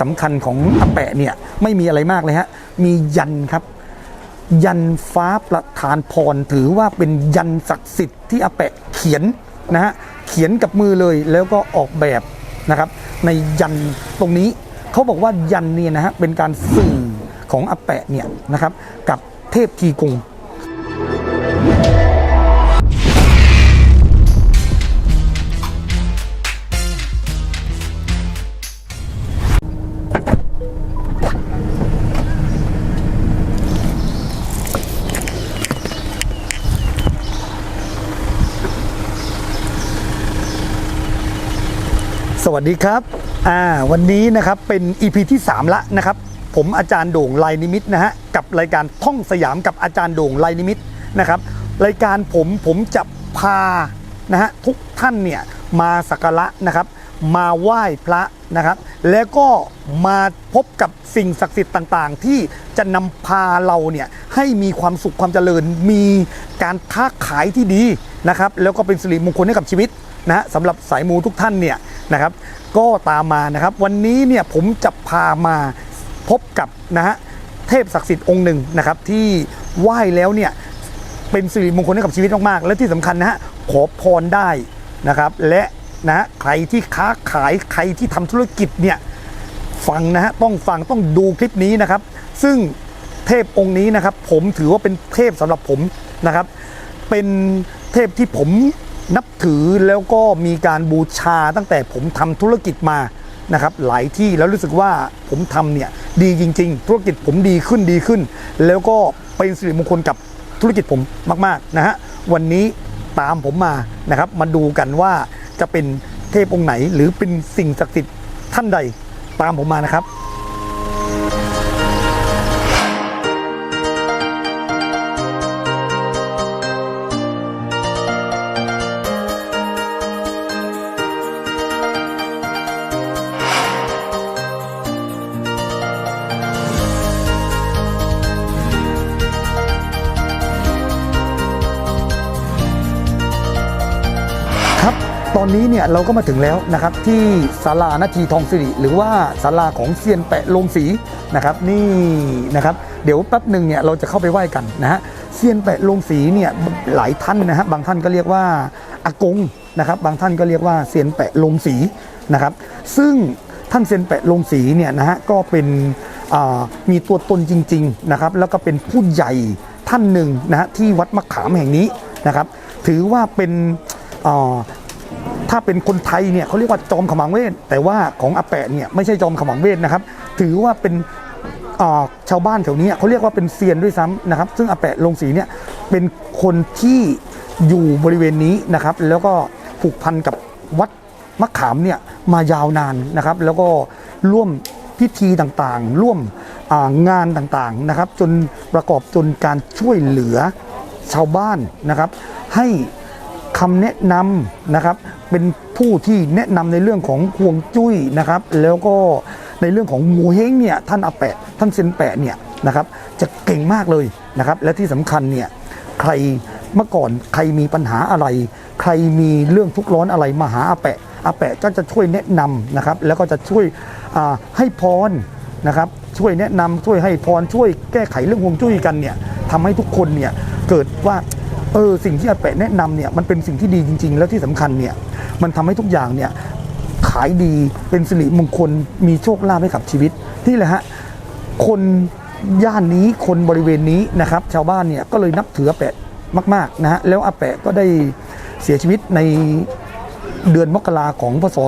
สำคัญของอาแปะเนี่ยไม่มีอะไรมากเลยฮะ มียันครับ ยันฟ้าประธานพรถือว่าเป็นยันศักดิ์สิทธิ์ที่อาแปะเขียนนะฮะเขียนกับมือเลยแล้วก็ออกแบบนะครับ ในยันตรงนี้เขาบอกว่ายันเนี่ยนะฮะเป็นการสื่อของอาแปะเนี่ยนะครับกับเทพทีกง สวัสดีครับ อ่า วันนี้นะครับเป็น EP ที่ 3 ละนะครับ ผมอาจารย์โด่งลายนิมิตนะฮะ กับรายการท่องสยามกับอาจารย์โด่งลายนิมิตนะครับ รายการผมผมจะพานะฮะทุกท่านเนี่ยมาสักการะนะครับ มาไหว้พระนะครับ แล้วก็มาพบกับสิ่งศักดิ์สิทธิ์ต่างๆ ที่จะนำพาเราเนี่ยให้มีความสุขความเจริญ มีการค้าขายที่ดีนะครับ แล้วก็เป็นสิริมงคลให้กับชีวิต นะฮะสำหรับสายมูทุกท่านเนี่ยนะครับ ก็ตามมานะครับ วันนี้เนี่ยผมจะพามาพบกับนะฮะเทพศักดิ์สิทธิ์องค์หนึ่งนะครับ ที่ไหว้แล้วเนี่ยเป็นสิริมงคลให้กับชีวิตมากๆ และที่สำคัญนะฮะขอพรได้นะครับ และนะฮะใครที่ค้าขายใครที่ทำธุรกิจเนี่ยฟังนะฮะต้องฟังต้องดูคลิปนี้นะครับ ซึ่งเทพองค์นี้นะครับ ผมถือว่าเป็นเทพสำหรับผมนะครับ เป็นเทพที่ผม นับถือแล้วก็มีการบูชาตั้งแต่ผมทำธุรกิจมานะครับหลายที่แล้วรู้สึกว่าผมทำเนี่ยดีจริง ๆ ธุรกิจผมดีขึ้นดีขึ้น แล้วก็เป็นสิริมงคลกับธุรกิจผมมากๆนะฮะวันนี้ตามผมมานะครับมาดูกันว่าจะเป็นเทพองค์ไหน หรือเป็นสิ่งศักดิ์สิทธิ์ท่านใดตามผมมานะครับ อนนี้เนี่ยเราก็มาถึงแล้วนะครับที่ศาลานาทีทองสิริหรือว่าศาลาของเซียนแปะลงสีนะครับนี่นะครับเดี๋ยวแป๊บหนึ่งเนี่ยเราจะเข้าไปไหว้กันนะฮะเซียนแปะลงสีเนี่ยหลายท่านนะฮะบางท่านก็เรียกว่าอากงนะครับบางท่านก็เรียกว่าเซียนแปะลงสีนะครับซึ่งท่านเซียนแปะลงสีเนี่ยนะฮะก็เป็นมีตัวตนจริงๆนะครับแล้วก็เป็นผู้ใหญ่ท่านหนึ่งนะฮะที่วัดมะขามแห่งนี้นะครับถือว่าเป็นอ่า ถ้าเป็นคนไทยเนี่ยเขาเรียกว่าจอมขมังเวท แต่ว่าของอาแปะเนี่ยไม่ใช่จอมขมังเวทนะครับ ถือว่าเป็นชาวบ้านแถวนี้เขาเรียกว่าเป็นเซียนด้วยซ้ำนะครับ ซึ่งอาแปะลงสีเนี่ยเป็นคนที่อยู่บริเวณนี้นะครับ แล้วก็ผูกพันกับวัดมะขามเนี่ยมายาวนานนะครับ แล้วก็ร่วมพิธีต่างๆ ร่วมงานต่างๆนะครับ จนประกอบจนการช่วยเหลือชาวบ้านนะครับ ให้คำแนะนำนะครับ เป็นผู้ที่แนะนำในเรื่องของห่วงจุ้ยนะครับ แล้วก็ในเรื่องของหมูเฮงเนี่ยท่านอาแปะ ท่านเซนแปะเนี่ยนะครับจะเก่งมากเลยนะครับ และที่สำคัญเนี่ยใครเมื่อก่อนใครมีปัญหาอะไร ใครมีเรื่องทุกข์ร้อนอะไรมาหาอาแปะอาแปะก็จะช่วยแนะนำนะครับ แล้วก็จะช่วยให้พรนะครับ ช่วยแนะนำช่วยให้พรช่วยแก้ไขเรื่องห่วงจุ้ยกันเนี่ยทำให้ทุกคนเนี่ยเกิดว่าเออสิ่งที่อาแปะแนะนำเนี่ยมันเป็นสิ่งที่ดีจริง ๆ แล้วที่สำคัญเนี่ย มันทำให้ทุกอย่างเนี่ยขายดีเป็นสิริมงคลมีโชคลาภให้กับชีวิตนี่แหละฮะคนย่านนี้คนบริเวณนี้นะครับ ชาวบ้านเนี่ยก็เลยนับถืออาแปะมาก ๆ นะฮะแล้วอาแปะก็ได้เสียชีวิตในเดือนมกราของพศ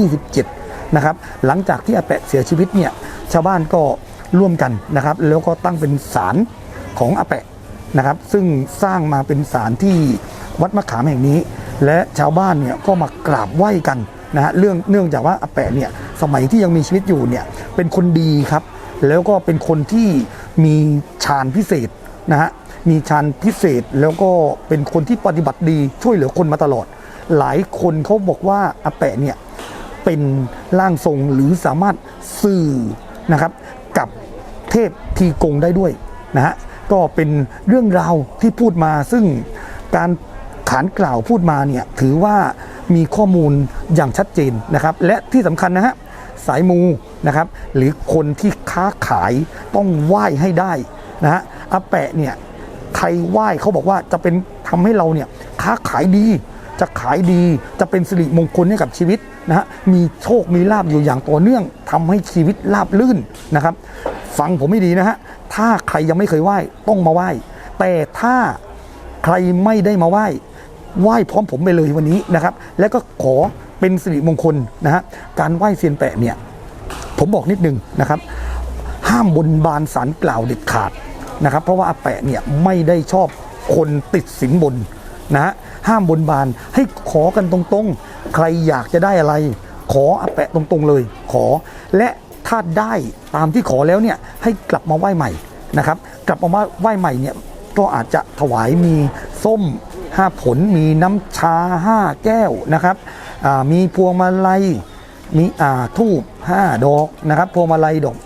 2527 นะครับ หลังจากที่อาแปะเสียชีวิตเนี่ยชาวบ้านก็ร่วมกันนะครับ แล้วก็ตั้งเป็นศาลของอาแปะนะครับ ซึ่งสร้างมาเป็นศาลที่วัดมะขามแห่งนี้ และชาวบ้านเนี่ยก็มากราบไหว้กันนะฮะเรื่องเนื่องจากว่าอาแปะเนี่ยสมัยที่ยังมีชีวิตอยู่เนี่ยเป็นคนดีครับ แล้วก็เป็นคนที่มีฌานพิเศษนะฮะมีฌานพิเศษแล้วก็เป็นคนที่ปฏิบัติดีช่วยเหลือคนมาตลอด หลายคนเขาบอกว่าอาแปะเนี่ยเป็นร่างทรงหรือสามารถสื่อนะครับกับเทพทีกงได้ด้วยนะฮะก็เป็นเรื่องราวที่พูดมาซึ่งการ ขานกล่าวพูดมาเนี่ยถือว่ามีข้อมูลอย่างชัดเจนนะครับ และที่สำคัญนะฮะสายมูนะครับ หรือคนที่ค้าขายต้องไหว้ให้ได้นะฮะอาแปะเนี่ยใครไหว้เขาบอกว่าจะเป็นทำให้เราเนี่ยค้าขายดีจะขายดีจะเป็นสิริมงคลให้กับชีวิตนะฮะมีโชคมีลาบอยู่อย่างต่อเนื่องทำให้ชีวิตราบลื่นนะครับ ฟังผมไม่ดีนะฮะถ้าใครยังไม่เคยไหว้ต้องมาไหว้แต่ถ้าใครไม่ได้มาไหว้ ไหว้พร้อมผมไปเลยวันนี้นะครับ แล้วก็ขอเป็นสิริมงคลนะฮะการไหว้เซียนแปะเนี่ยผมบอกนิดนึงนะครับ ห้ามบนบานสารกล่าวเด็ดขาดนะครับ เพราะว่าอาแปะเนี่ยไม่ได้ชอบคนติดสินบนนะฮะห้ามบนบานให้ขอกันตรงๆ ใครอยากจะได้อะไร ขออาแปะตรงๆเลย ขอและถ้าได้ตามที่ขอแล้วเนี่ยให้กลับมาไหว้ใหม่นะครับ กลับมาไหว้ใหม่เนี่ยก็อาจจะถวายมีส้ม ห้าผลมีน้ำชาห้าแก้วนะครับมีพวงมาลัยมีอ่าทูบห้าดอกนะครับพวงมาลัยดอก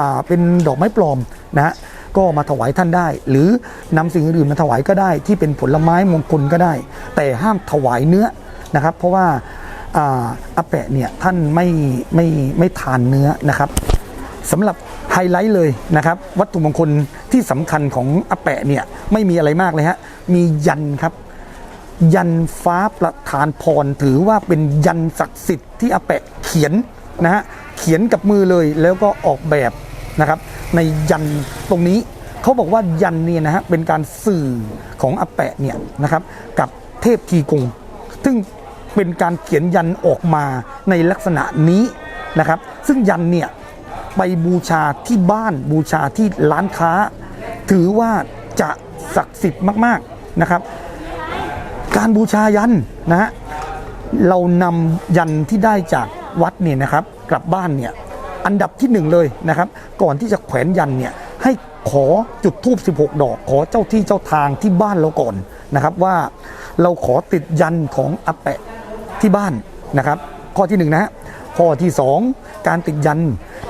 อ่าเป็นดอกไม้ปลอมนะฮะก็มาถวายท่านได้ หรือนำสิ่งอื่นมาถวายก็ได้ ที่เป็นผลไม้มงคลก็ได้ แต่ห้ามถวายเนื้อนะครับ เพราะว่าอ่าอาแปะเนี่ยท่านไม่ไม่ไม่ทานเนื้อนะครับสำหรับไฮไลท์เลยนะครับ วัตถุมงคลที่สำคัญของอาแปะเนี่ยไม่มีอะไรมากเลยฮะ มียันครับ ยันฟ้าประธานพรถือว่าเป็นยันศักดิ์สิทธิ์ที่อาแปะเขียนนะฮะเขียนกับมือเลยแล้วก็ออกแบบนะครับในยันตรงนี้เขาบอกว่ายันเนี่ยนะฮะเป็นการสื่อของอาแปะเนี่ยนะครับกับเทพทีกงซึ่งเป็นการเขียนยันออกมาในลักษณะนี้นะครับ ซึ่งยันเนี่ยไปบูชาที่บ้านบูชาที่ร้านค้า ถือว่าจะศักดิ์สิทธิ์มาก ๆ นะครับ การบูชายันนะฮะเรานำยันที่ได้จากวัดเนี่ยนะครับ กลับบ้านเนี่ยอันดับที่หนึ่งเลยนะครับ ก่อนที่จะแขวนยันเนี่ยให้ขอจุดทูบ16 ดอก ขอเจ้าที่เจ้าทางที่บ้านเราก่อนนะครับ ว่าเราขอติดยันของอาแปะที่บ้านนะครับ ข้อที่หนึ่งนะฮะข้อที่สองการติดยัน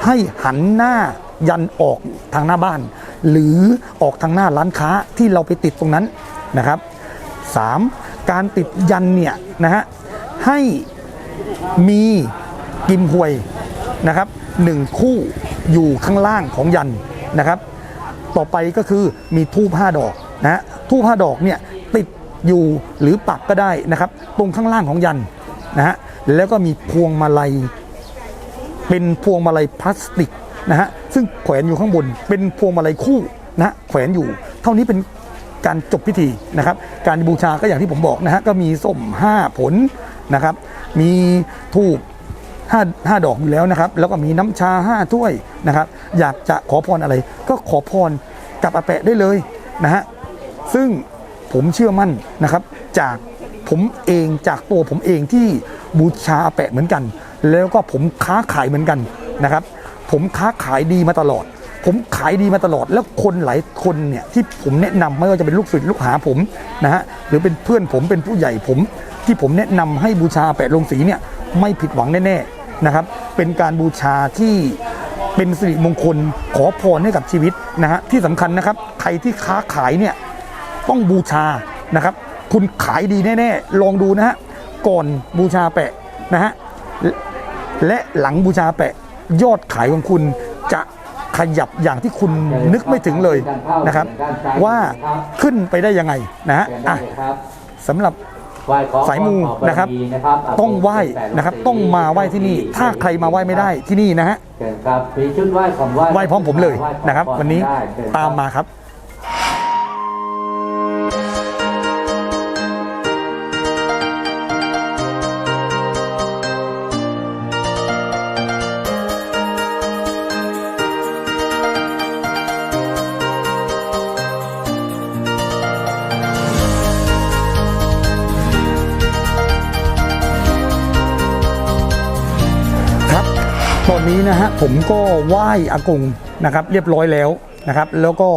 ให้หันหน้ายันออกทางหน้าบ้าน หรือออกทางหน้าร้านค้าที่เราไปติดตรงนั้น นะครับ 3. การติดยันเนี่ยนะฮะให้มีกิมหวยนะครับหนึ่งคู่อยู่ข้างล่างของยันนะครับ ต่อไปก็คือมีทูบห้าดอกนะฮะทูบห้าดอกเนี่ยติดอยู่หรือปักก็ได้นะครับ ตรงข้างล่างของยันนะฮะแล้วก็มีพวงมาลัย เป็นพวงมาลัยพลาสติกนะฮะซึ่งแขวนอยู่ข้างบนเป็นพวงมาลัยคู่นะฮะแขวนอยู่ เท่านี้เป็น การจบพิธีนะครับ การบูชาก็อย่างที่ผมบอกนะฮะก็มีส้ม5 ผลนะครับ มีทูบห้าห้าดอกอยู่แล้วนะครับ แล้วก็มีน้ำชา5ถ้วยนะครับ อยากจะขอพรอะไร ก็ขอพรกับอาแปะได้เลยนะฮะซึ่งผมเชื่อมั่นนะครับ จากผมเองจากตัวผมเองที่บูชาอาแปะเหมือนกัน แล้วก็ผมค้าขายเหมือนกันนะครับ ผมค้าขายดีมาตลอด ผมขายดีมาตลอดแล้วคนหลายคนเนี่ยที่ผมแนะนำไม่ว่าจะเป็นลูกศิษย์ลูกหาผมนะฮะหรือเป็นเพื่อนผมเป็นผู้ใหญ่ผม ที่ผมแนะนำให้บูชาแปะลงสีเนี่ยไม่ผิดหวังแน่ๆนะครับ เป็นการบูชาที่เป็นสิริมงคลขอพรให้กับชีวิตนะฮะที่สำคัญนะครับใครที่ค้าขายเนี่ยต้องบูชานะครับ คุณขายดีแน่ๆลองดูนะฮะก่อนบูชาแปะนะฮะและหลังบูชาแปะยอดขายของคุณจะ ขยับอย่างที่คุณนึกไม่ถึงเลยนะครับ ว่าขึ้นไปได้ยังไงนะฮะอะสำหรับสายมูนะครับ ต้องไหว้นะครับ ต้องมาไหว้ที่นี่ ถ้าใครมาไหว้ไม่ได้ที่นี่นะฮะเชิญครับมีชุดไหว้ของไหว้ไหว้พร้อมผมเลยไหว้ขอนะครับพวันนี้ได้เชิญครับตามมาครับครับ นะฮะผมก็ไหว้อากงนะครับเรียบร้อยแล้วนะครับแล้วก็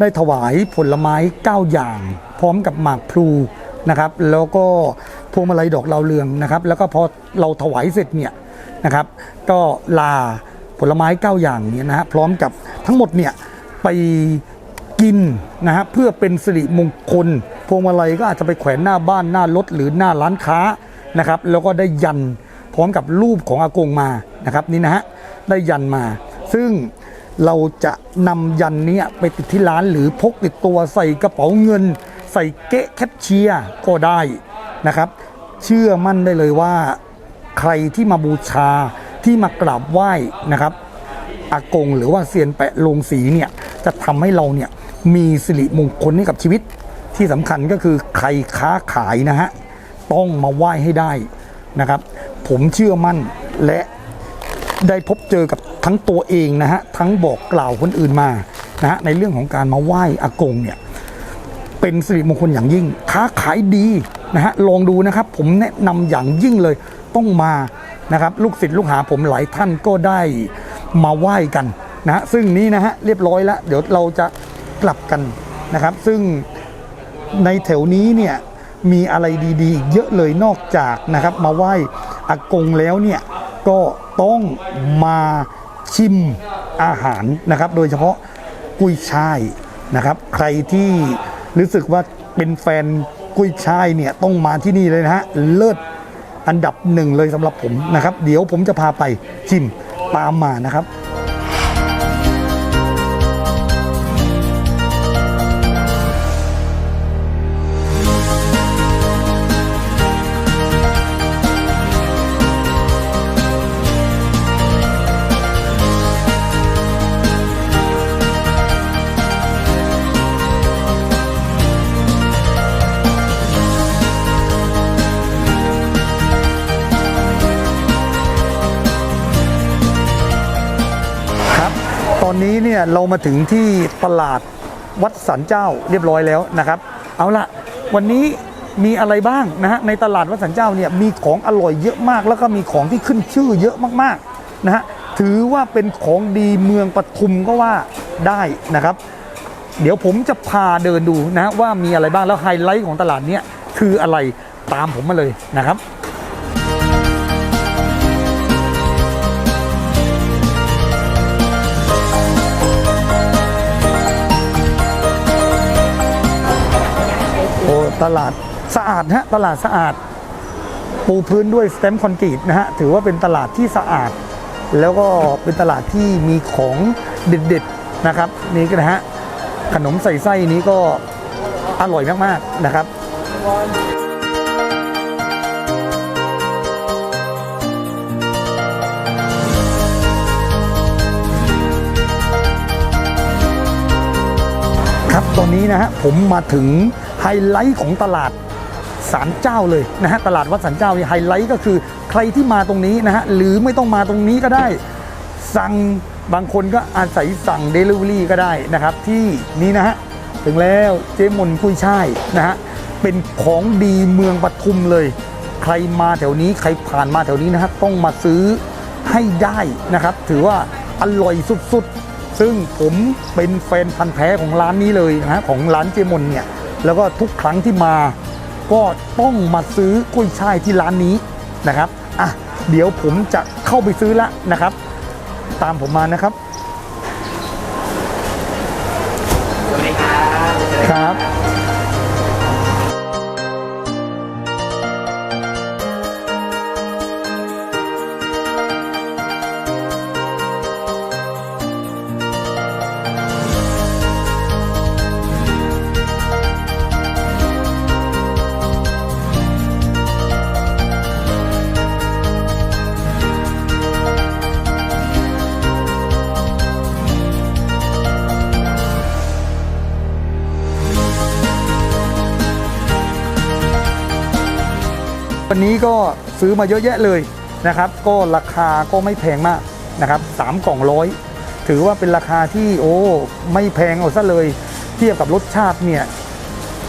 ได้ถวายผลไม้ 9 อย่าง พร้อมกับหมากพลูนะครับแล้วก็พวงมาลัยดอกลาวเรืองนะครับแล้วก็พอเราถวายเสร็จเนี่ยนะครับก็ลาผลไม้ 9 อย่างเนี่ยนะฮะพร้อมกับทั้งหมดเนี่ยไปกินนะฮะเพื่อเป็นสิริมงคล พวงมาลัยก็อาจจะไปแขวนหน้าบ้านหน้ารถหรือหน้าร้านค้านะครับแล้วก็ได้ยันพร้อมกับรูปของอากงมานะครับนี่นะฮะ ได้ยันมา ซึ่งเราจะนำยันนี้ไปติดที่ร้านหรือพกติดตัวใส่กระเป๋าเงิน ใส่เก๊ะแคชเชียร์ก็ได้นะครับ เชื่อมั่นได้เลยว่าใครที่มาบูชาที่มากราบไหว้นะครับอากงหรือว่าเซียนแปะลงสีเนี่ยจะทำให้เราเนี่ยมีสิริมงคลให้กับชีวิต ที่สำคัญก็คือใครค้าขายนะฮะต้องมาไหว้ให้ได้นะครับ ผมเชื่อมั่นและ ได้พบเจอกับทั้งตัวเองนะฮะทั้งบอกกล่าวคนอื่นมานะฮะในเรื่องของการมาไหว้อากงเนี่ยเป็นสิริมงคลอย่างยิ่ง ค้าขายดีนะฮะลองดูนะครับ ผมแนะนำอย่างยิ่งเลยต้องมานะครับลูกศิษย์ลูกหาผมหลายท่านก็ได้มาไหว้กันนะะซึ่งนี้นะฮะเรียบร้อยแล้ว เดี๋ยวเราจะกลับกันนะครับ ซึ่งในแถวนี้เนี่ยมีอะไรดีๆอีกเยอะเลยนอกจากนะครับ มาไหว้อากงแล้วเนี่ยก็ ต้องมาชิมอาหารนะครับ โดยเฉพาะกุ้ยช่ายนะครับ ใครที่รู้สึกว่าเป็นแฟนกุ้ยช่ายเนี่ยต้องมาที่นี่เลยนะฮะเลิศอันดับหนึ่งเลยสำหรับผมนะครับ เดี๋ยวผมจะพาไปชิมตามมานะครับครับ อนนี้เนี่ยเรามาถึงที่ตลาดวัดสันเจ้าเรียบร้อยแล้วนะครับ เอาละวันนี้มีอะไรบ้างนะฮะในตลาดวัดสันเจ้าเนี่ยมีของอร่อยเยอะมาก แล้วก็มีของที่ขึ้นชื่อเยอะมากๆนะฮะถือว่าเป็นของดีเมืองปทุมก็ว่าได้นะครับ เดี๋ยวผมจะพาเดินดูนะว่ามีอะไรบ้างแล้วไฮไลท์ของตลาดเนี้ยคืออะไรตามผมมาเลยนะครับ ตลาดสะอาดฮะตลาดสะอาด ปูพื้นด้วยสเต็มคอนกรีตนะฮะถือว่าเป็นตลาดที่สะอาด แล้วก็เป็นตลาดที่มีของเด็ดๆนะครับ นี่ก็นะฮะขนมใส่ไส้นี้ก็อร่อยมากๆนะครับครับตอนนี้นะฮะผมมาถึง ไฮไลท์ของตลาดสารเจ้าเลยนะฮะตลาดวัดสารเจ้าเนี่ยไฮไลท์ก็คือใครที่มาตรงนี้นะฮะหรือไม่ต้องมาตรงนี้ก็ได้ สั่งบางคนก็อาศัยสั่งเดลิเวอรี่ก็ได้นะครับ ที่นี่นะฮะถึงแล้วเจ๊มนกุ้ยช่ายนะฮะเป็นของดีเมืองปทุมเลย ใครมาแถวนี้ใครผ่านมาแถวนี้นะฮะต้องมาซื้อให้ได้นะครับ ถือว่าอร่อยสุดๆ ซึ่งผมเป็นแฟนพันธ์แท้ของร้านนี้เลยนะฮะของร้านเจมนเนี่ย แล้วก็ทุกครั้งที่มาก็ต้องมาซื้อกุ้ยช่ายที่ร้านนี้นะครับอะเดี๋ยวผมจะเข้าไปซื้อละนะครับ ตามผมมานะครับครับ วันนี้ก็ซื้อมาเยอะแยะเลยนะครับ ก็ราคาก็ไม่แพงมากนะครับสามกล่องร้อยถือว่าเป็นราคาที่โอ้ไม่แพงเอาซะเลย เทียบกับรสชาติเนี่ย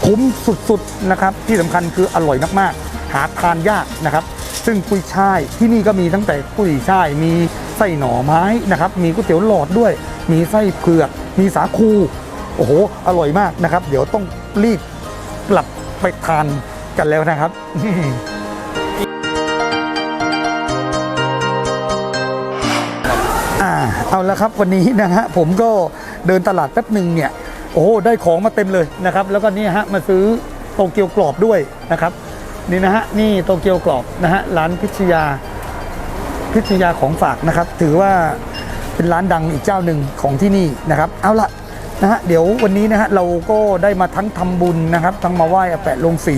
คุ้มสุดๆนะครับ ที่สำคัญคืออร่อยมากๆ หาทานยากนะครับ ซึ่งกุ้ยช่ายที่นี่ก็มีตั้งแต่กุ้ยช่ายมีไส้หน่อไม้นะครับ มีก๋วยเตี๋ยวหลอดด้วย มีไส้เผือก มีสาคูโอ้โหอร่อยมากนะครับ เดี๋ยวต้องรีบกลับไปทานกันแล้วนะครับ เอาละครับวันนี้นะฮะผมก็เดินตลาดแป๊บหนึ่งเนี่ยโอ้ได้ของมาเต็มเลยนะครับ แล้วก็นี่ฮะมาซื้อโตเกียวกรอบด้วยนะครับนี่นะฮะนี่โตเกียวกรอบนะฮะร้านพิชยาพิทยาของฝากนะครับ ถือว่าเป็นร้านดังอีกเจ้าหนึ่งของที่นี่นะครับ เอาละนะฮะเดี๋ยววันนี้นะฮะเราก็ได้มาทั้งทำบุญนะครับ ทั้งมาไหว้อาแปะลงสี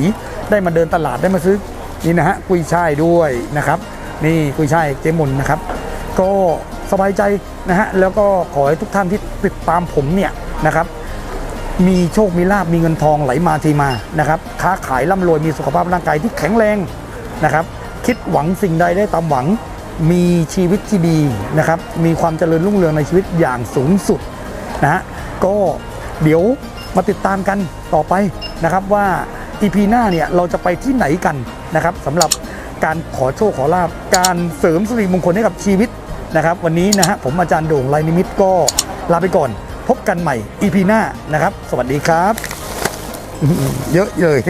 ได้มาเดินตลาดได้มาซื้อนี่นะฮะกุยช่ายด้วยนะครับ นี่กุยช่ายเจมุนนะครับ ก็ สบายใจนะฮะแล้วก็ขอให้ทุกท่านที่ติดตามผมเนี่ยนะครับมีโชค มีลาบ มีเงินทองไหลมาทีมา นะครับ ค้าขายร่ำรวย มีสุขภาพร่างกายที่แข็งแรง นะครับ คิดหวังสิ่งใดได้ตามหวัง มีชีวิตที่ดีนะครับ มีความเจริญรุ่งเรืองในชีวิตอย่างสูงสุดนะฮะ ก็เดี๋ยวมาติดตามกันต่อไปนะครับว่าอีพีหน้าเนี่ยเราจะไปที่ไหนกันนะครับสำหรับการขอโชคขอลาบ การเสริมสิริมงคลให้กับชีวิต นะครับ วันนี้นะฮะผมอาจารย์โด่งไลนิมิตก็ลาไปก่อน พบกันใหม่ EP หน้านะครับ สวัสดีครับ เยอะเลย